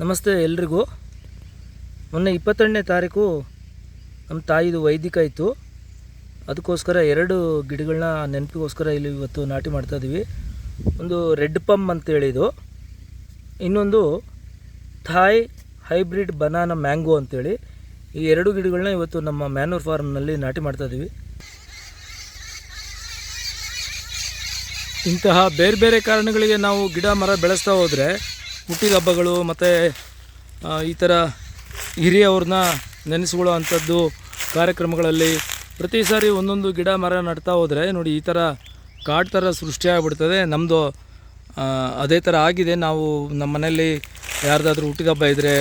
ನಮಸ್ತೆ ಎಲ್ರಿಗೂ. ಮೊನ್ನೆ ಇಪ್ಪತ್ತೆರಡನೇ ತಾರೀಕು ನಮ್ಮ ತಾಯಿದು ವೈದಿಕ ಇತ್ತು. ಅದಕ್ಕೋಸ್ಕರ ಎರಡು ಗಿಡಗಳನ್ನ ನೆನಪಿಗೋಸ್ಕರ ಇಲ್ಲಿ ಇವತ್ತು ನಾಟಿ ಮಾಡ್ತಾ ಇದೀವಿ. ಒಂದು ರೆಡ್ ಪಮ್ ಅಂತೇಳಿದು ಇನ್ನೊಂದು ಥಾಯ್ ಹೈಬ್ರಿಡ್ ಬನಾನಾ ಮ್ಯಾಂಗೋ ಅಂತೇಳಿ ಈ ಎರಡು ಗಿಡಗಳನ್ನ ಇವತ್ತು ನಮ್ಮ ಮ್ಯಾನೂರ್ ಫಾರ್ಮ್ನಲ್ಲಿ ನಾಟಿ ಮಾಡ್ತಾ ಇದೀವಿ. ಇಂತಹ ಬೇರೆ ಬೇರೆ ಕಾರಣಗಳಿಗೆ ನಾವು ಗಿಡ ಮರ ಬೆಳೆಸ್ತಾ ಹೋದರೆ ಹುಟ್ಟಿದ ಹಬ್ಬಗಳು ಮತ್ತು ಈ ಥರ ಹಿರಿಯವ್ರನ್ನ ನೆನೆಸ್ಕೊಳ್ಳೋ ಅಂಥದ್ದು ಕಾರ್ಯಕ್ರಮಗಳಲ್ಲಿ ಪ್ರತಿ ಸಾರಿ ಒಂದೊಂದು ಗಿಡ ಮರ ನಡ್ತಾ ಹೋದರೆ ನೋಡಿ ಈ ಥರ ಕಾಡು ಥರ ಸೃಷ್ಟಿಯಾಗ್ಬಿಡ್ತದೆ ನಮ್ಮದು ಅದೇ ಥರ ಆಗಿದೆ. ನಾವು ನಮ್ಮ ಮನೆಯಲ್ಲಿ ಯಾರ್ದಾದ್ರೂ ಹುಟ್ಟಿದ ಹಬ್ಬ ಇದ್ದರೆ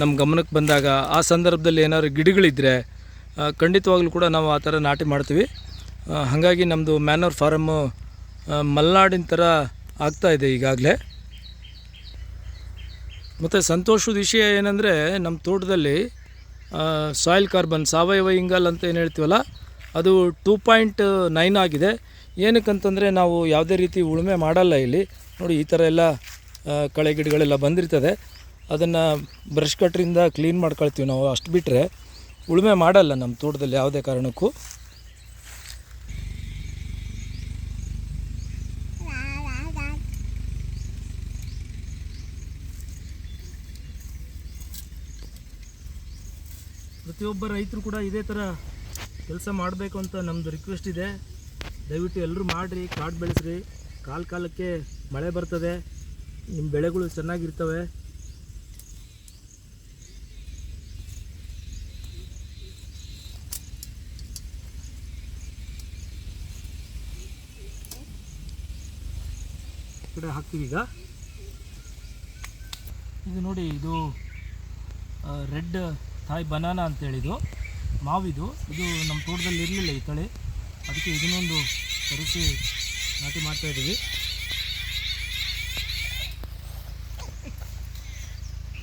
ನಮ್ಮ ಗಮನಕ್ಕೆ ಬಂದಾಗ ಆ ಸಂದರ್ಭದಲ್ಲಿ ಏನಾದ್ರು ಗಿಡಗಳಿದ್ದರೆ ಖಂಡಿತವಾಗ್ಲೂ ಕೂಡ ನಾವು ಆ ಥರ ನಾಟಿ ಮಾಡ್ತೀವಿ. ಹಾಗಾಗಿ ನಮ್ಮದು ಮ್ಯಾನೋರ್ ಫಾರಮ್ಮು ಮಲೆನಾಡಿನ ಥರ ಆಗ್ತಾ ಇದೆ ಈಗಾಗಲೇ. ಮತ್ತು ಸಂತೋಷದ ವಿಷಯ ಏನಂದರೆ ನಮ್ಮ ತೋಟದಲ್ಲಿ ಸಾಯಿಲ್ ಕಾರ್ಬನ್ ಸಾವಯವ ಇಂಗಲ್ ಅಂತ ಏನು ಹೇಳ್ತೀವಲ್ಲ, ಅದು ಟೂ ಪಾಯಿಂಟ್ ನೈನ್ ಆಗಿದೆ. ಏನಕ್ಕಂತಂದರೆ ನಾವು ಯಾವುದೇ ರೀತಿ ಉಳುಮೆ ಮಾಡಲ್ಲ ಇಲ್ಲಿ. ನೋಡಿ, ಈ ಥರ ಎಲ್ಲ ಕಳೆ ಗಿಡಗಳೆಲ್ಲ ಬಂದಿರ್ತದೆ. ಅದನ್ನು ಬ್ರಷ್ ಕಟ್ರಿಂದ ಕ್ಲೀನ್ ಮಾಡ್ಕೊಳ್ತೀವಿ ನಾವು. ಅಷ್ಟು ಬಿಟ್ಟರೆ ಉಳುಮೆ ಮಾಡಲ್ಲ ನಮ್ಮ ತೋಟದಲ್ಲಿ ಯಾವುದೇ ಕಾರಣಕ್ಕೂ. ಪ್ರತಿಯೊಬ್ಬ ರೈತರು ಕೂಡ ಇದೇ ಥರ ಕೆಲಸ ಮಾಡಬೇಕು ಅಂತ ನಮ್ಮದು ರಿಕ್ವೆಸ್ಟ್ ಇದೆ. ದಯವಿಟ್ಟು ಎಲ್ಲರೂ ಮಾಡಿರಿ, ಕಾಡು ಬೆಳೆಸ್ರಿ. ಕಾಲ ಕಾಲಕ್ಕೆ ಮಳೆ ಬರ್ತದೆ. ನಿಮ್ಮ ಬೆಳೆಗಳು ಚೆನ್ನಾಗಿರ್ತವೆ. ಕಡೆ ಹಾಕ್ತೀವಿ ಈಗ. ಇದು ನೋಡಿ, ಇದು ರೆಡ್ ಥಾಯ್ ಬನಾನಾ ಅಂತೇಳಿದು ಮಾವಿದು. ಇದು ನಮ್ಮ ತೋಟದಲ್ಲಿ ಇರಲಿಲ್ಲ ಈ ತಳಿ. ಅದಕ್ಕೆ ಇದನ್ನೊಂದು ತರಿಸಿ ನಾಟಿ ಮಾಡ್ತಾ ಇದ್ದೀವಿ.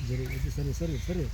ಸರಿ ಸರಿ ಸರಿ ಸರಿ.